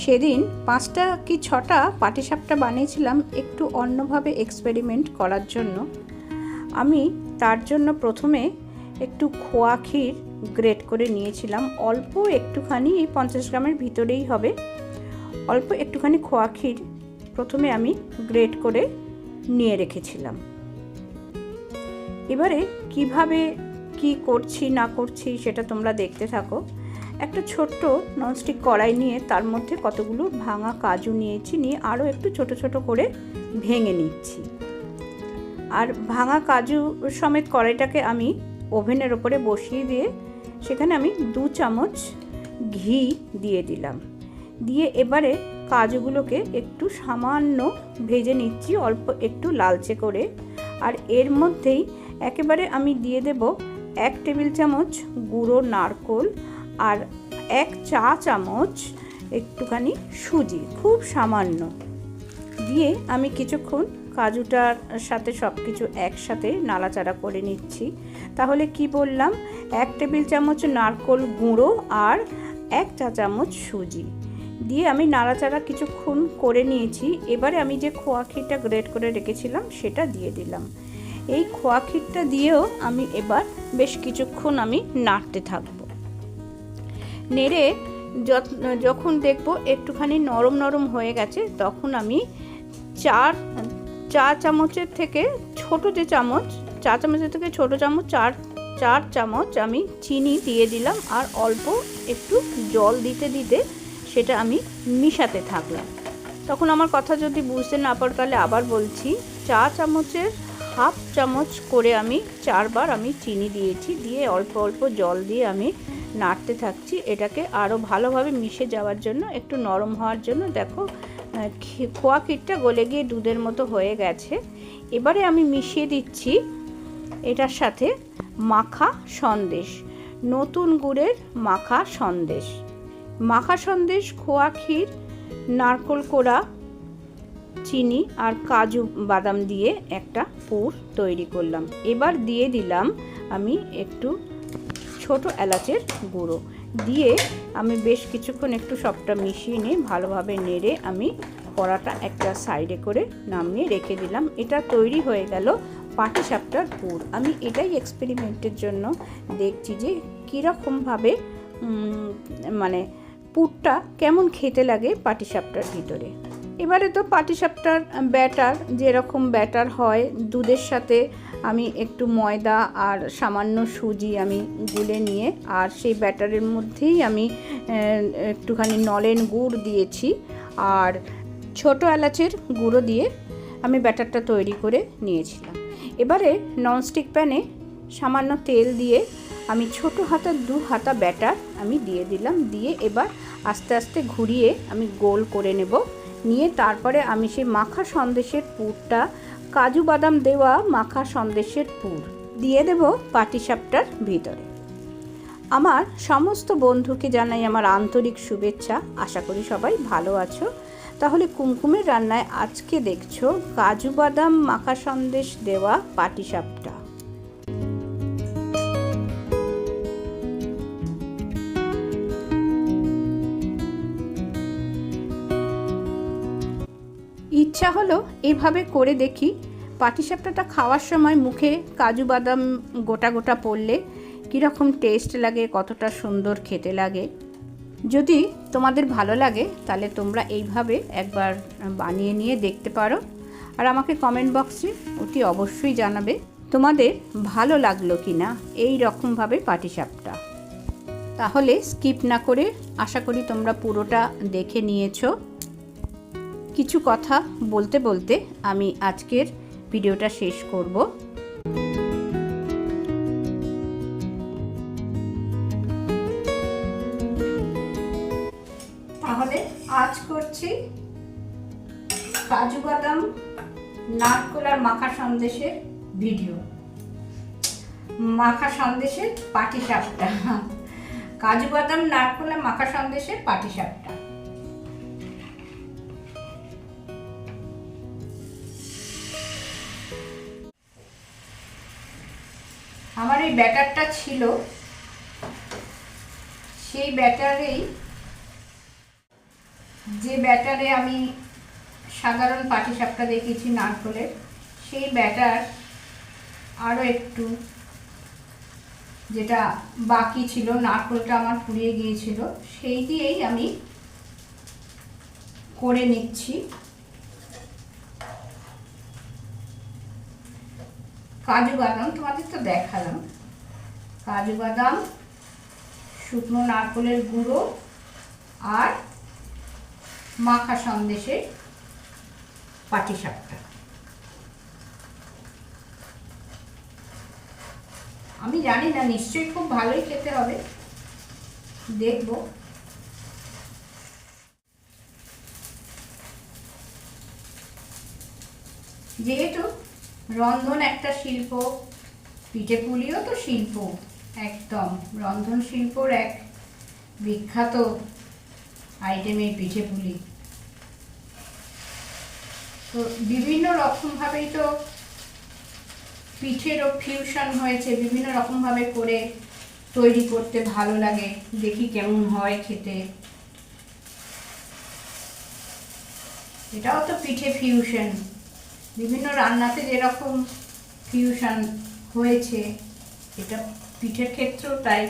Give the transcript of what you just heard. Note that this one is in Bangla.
সেদিন পাঁচটা কি ছটা পাটিসাপটা বানিয়েছিলাম একটু অন্যভাবে এক্সপেরিমেন্ট করার জন্য। আমি তার জন্য প্রথমে একটু খোয়া ক্ষীর গ্রেট করে নিয়েছিলাম। অল্প একটুখানি এই পঞ্চাশ গ্রামের ভিতরেই হবে। অল্প একটুখানি খোয়া ক্ষীর প্রথমে আমি গ্রেট করে নিয়ে রেখেছিলাম। এবারে কীভাবে কি করছি না করছি সেটা তোমরা দেখতে থাকো। একটা ছোট্ট ননস্টিক কড়াই নিয়ে তার মধ্যে কতগুলো ভাঙা কাজু নিয়েছি, নিয়ে আরও একটু ছোট ছোট করে ভেঙে নিচ্ছি। আর ভাঙা কাজু সমেত কড়াইটাকে আমি ওভেনের ওপরে বসিয়ে দিয়ে সেখানে আমি দু চামচ ঘি দিয়ে দিলাম। দিয়ে এবারে কাজুগুলোকে একটু সামান্য ভেজে নিচ্ছি, অল্প একটু লালচে করে। আর এর মধ্যেই একেবারে আমি দিয়ে দেব এক টেবিল চামচ গুঁড়ো নারকোল আর এক চা চামচ একটুখানি সুজি, খুব সামান্য। দিয়ে আমি কিছুক্ষণ কাজুটার সাথে সব কিছু একসাথে নাড়াচাড়া করে নিচ্ছি। তাহলে কি বললাম? এক টেবিল চামচ নারকোল গুঁড়ো আর এক চা চামচ সুজি। দিয়ে আমি নাড়াচাড়া কিছুক্ষণ করে নিয়েছি। এবারে আমি যে খোয়া ক্ষীরটা গ্রেট করে রেখেছিলাম, সেটা দিয়ে দিলাম। এই খোয়া ক্ষীরটা দিয়েও আমি এবার বেশ কিছুক্ষণ আমি নাড়তে থাকব। নেড়ে যখন দেখব একটুখানি নরম নরম হয়ে গেছে, তখন আমি চার, চা চামচের থেকে ছোট যে চামচ, চা চামচের থেকে ছোট চামচ, চার চার চামচ আমি চিনি দিয়ে দিলাম আর অল্প একটু জল দিতে দিতে সেটা আমি মিশাতে থাকলাম। তখন আমার কথা যদি বুঝতে না পারো তাহলে আবার বলছি, চা চামচের হাফ চামচ করে আমি চারবার আমি চিনি দিয়েছি, দিয়ে অল্প অল্প জল দিয়ে আমি নাড়তে থাকছি। এটাকে আরও ভালোভাবে মিশে যাওয়ার জন্য, একটু নরম হওয়ার জন্য দেখো খোয়া ক্ষীরটা গলে গিয়ে দুধের মতো হয়ে গেছে। এবারে আমি মিশিয়ে দিচ্ছি এটার সাথে মাখা সন্দেশ, নতুন গুড়ের মাখা সন্দেশ। মাখা সন্দেশ, খোয়া ক্ষীর, নারকোল কোড়া, চিনি আর কাজু বাদাম দিয়ে একটা পুর তৈরি করলাম। এবার দিয়ে দিলাম আমি একটু ছোট এলাচের গুঁড়ো। দিয়ে আমি বেশ কিছুক্ষণ একটু সবটা মিশিয়ে নিয়ে ভালোভাবে নেড়ে আমি কড়াটা একটা সাইডে করে নামিয়ে রেখে দিলাম। এটা তৈরি হয়ে গেল পাটিসাপটার পুর। আমি এটাই এক্সপেরিমেন্টের জন্য দেখছি যে কীরকমভাবে মানে পুরটা কেমন খেতে লাগে পাটিসাপটার ভিতরে। এবারে তো পাটিসাপটার ব্যাটার, যেরকম ব্যাটার হয়, দুধের সাথে আমি একটু ময়দা আর সামান্য সুজি আমি গুলে নিয়ে, আর সেই ব্যাটারের মধ্যেই আমি একটুখানি নলেন গুড় দিয়েছি, আর ছোট এলাচের গুঁড়ো দিয়ে আমি ব্যাটারটা তৈরি করে নিয়েছিলাম। এবারে ননস্টিক প্যানে সামান্য তেল দিয়ে আমি ছোট হাতার দু হাতা ব্যাটার আমি দিয়ে দিলাম, দিয়ে এবার আস্তে আস্তে ঘুরিয়ে আমি গোল করে নেব। নিয়ে তারপরে আমি সেই মাখা সন্দেশের পুরটা, কাজু বাদাম দেওয়া মাখা সন্দেশের পুর দিয়ে দেব পাটিসাপটার ভিতরে। আমার সমস্ত বন্ধুকে জানাই আমার আন্তরিক শুভেচ্ছা। আশা করি সবাই ভালো আছো। তাহলে কুমকুমের রান্নায় আজকে দেখছ কাজু বাদাম মাখা সন্দেশ দেওয়া পাটিসাপটা ইচ্ছা হলো এভাবে করে দেখি। পাটিসাপটাটা খাওয়ার সময় মুখে কাজু বাদাম গোটা গোটা পড়লে কীরকম টেস্ট লাগে, কতটা সুন্দর খেতে লাগে। যদি তোমাদের ভালো লাগে, তাহলে তোমরা এইভাবে একবার বানিয়ে নিয়ে দেখতে পারো। আর আমাকে কমেন্ট বক্সে অতি অবশ্যই জানাবে, তোমাদের ভালো লাগল কি না এই রকমভাবে পাটিসাপটা। তাহলে স্কিপ না করে আশা করি তোমরা পুরোটা দেখে নিয়েছো। কিছু কথা বলতে বলতে আমি আজকের ভিডিওটা শেষ করব। তাহলে আজ করছি কাজু বাদাম, নারকোল মাখা সন্দেশের ভিডিও। মাখা সন্দেশের পাটি সাপটা কাজু বাদাম, নারকোল মাখা সন্দেশের পাটি সাপটা আমার এই ব্যাটারটা ছিল। সেই ব্যাটারেই যে ব্যাটারে আমি সাধারণ পাটিসাপটা দেখিয়েছি নারকলের সেই ব্যাটার আরও একটু যেটা বাকি ছিল, নারকলটা আমার পুড়িয়ে গিয়েছিল, সেই দিয়েই আমি করে নিচ্ছি। কাজু বাদাম, তোমাদের তো দেখালাম। কাজু বাদাম, শুকনো নারকলের গুঁড়ো আর মাখা সন্দেশের পাটিসাপটা। আমি জানি না, নিশ্চয়ই খুব ভালোই খেতে হবে। দেখব। যেহেতু রন্ধন একটা শিল্প, পিঠে পুলিও তো শিল্প, একদম। রন্ধন শিল্পর এক বিখ্যাত আইটেম এই পিঠে পুলি। তো বিভিন্ন রকমভাবেই তো পিঠেরও ফিউশন হয়েছে, বিভিন্ন রকমভাবে করে তৈরি করতে ভালো লাগে। দেখি কেমন হয় খেতে। এটাও তো পিঠে ফিউশন বিভিন্ন রান্নাতে যেরকম ফিউশন হয়েছে এটা পিঠের ক্ষেত্রেও তাই।